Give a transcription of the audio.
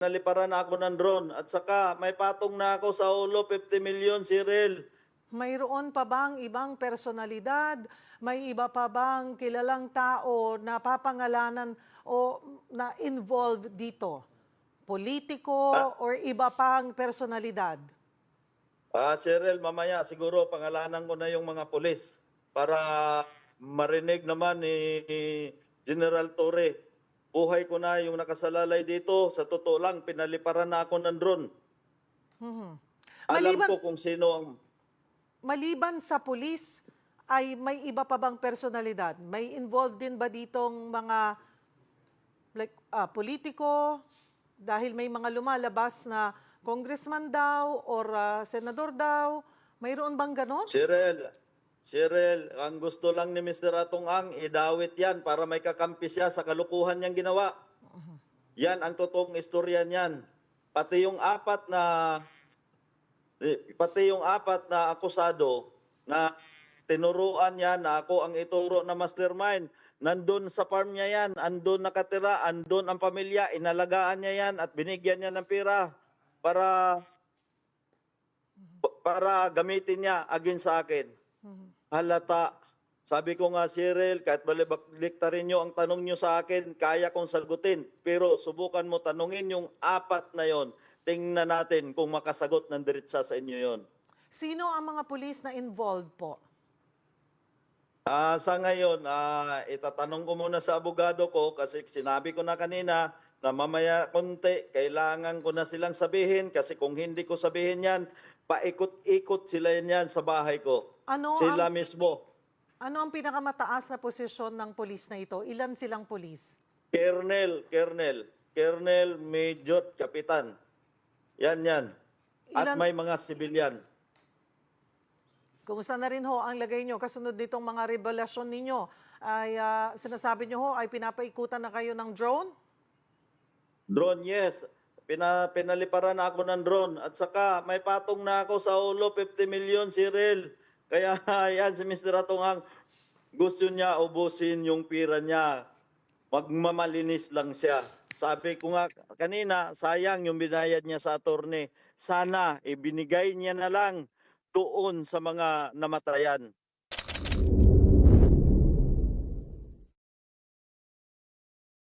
naliparan ako ng drone. At saka may patong na ako sa ulo, 50 million, Cyril. Mayroon pa bang ibang personalidad? May iba pa bang kilalang tao na papangalanan o na involved dito? Politiko or iba pang personalidad? Ah, Cyril, mamaya siguro pangalanan ko na yung mga pulis para marinig naman ni General Torre. Buhay ko na yung nakasalalay dito. Sa totoo lang, pinaliparan na ako ng drone. Mhm. Alam Maliban- ko kung sino ang... Maliban sa pulis, ay may iba pa bang personalidad? May involved din ba ditong mga like ah, politiko dahil may mga lumalabas na congressman daw or ah, senador daw? Mayroon bang ganon? Cyril, Cyril, ang gusto lang ni Mr. Atong Ang, idawit yan para may kakampi siya sa kalukuhan niyang ginawa. Yan ang totoong istorya niyan. Pati yung apat na eh, pati yung apat na akusado na tinuruan niya na ako ang ituro na mastermind. Nandun sa farm niya yan, andun nakatira, andun ang pamilya, inalagaan niya yan at binigyan niya ng pera para para gamitin niya against sa akin. Halata. Sabi ko nga, Cyril, kahit balibakliktarin nyo ang tanong nyo sa akin, kaya kong sagutin. Pero subukan mo tanungin yung apat na yon. Tingnan natin kung makasagot ng diretsa sa inyo yon. Sino ang mga pulis na involved po? Ah, sa ngayon, ah, itatanong ko muna sa abogado ko kasi sinabi ko na kanina na mamaya konti, kailangan ko na silang sabihin kasi kung hindi ko sabihin yan, paikot-ikot sila yan sa bahay ko. Ano Sila ang, mismo. ano ang pinakamataas na posisyon ng pulis na ito? Ilan silang pulis? Colonel, Colonel, Colonel, Major, Kapitan. Yan, yan. At Ilan- may mga sibilyan. Kumusta na rin ho ang lagay nyo? Kasunod nitong mga revelasyon ninyo, ay ah, sinasabi nyo ho ay pinapaikutan na kayo ng drone? Drone, yes. Pina, pinaliparan na ako ng drone. At saka, may patong na ako sa ulo, 50 million, Cyril. Kaya, yan, si Mr. Atongang, gusto niya ubusin yung pira niya. Magmamalinis lang siya. Sabi ko nga kanina, sayang yung binayad niya sa attorney. Sana ibinigay niya na lang doon sa mga namatayan.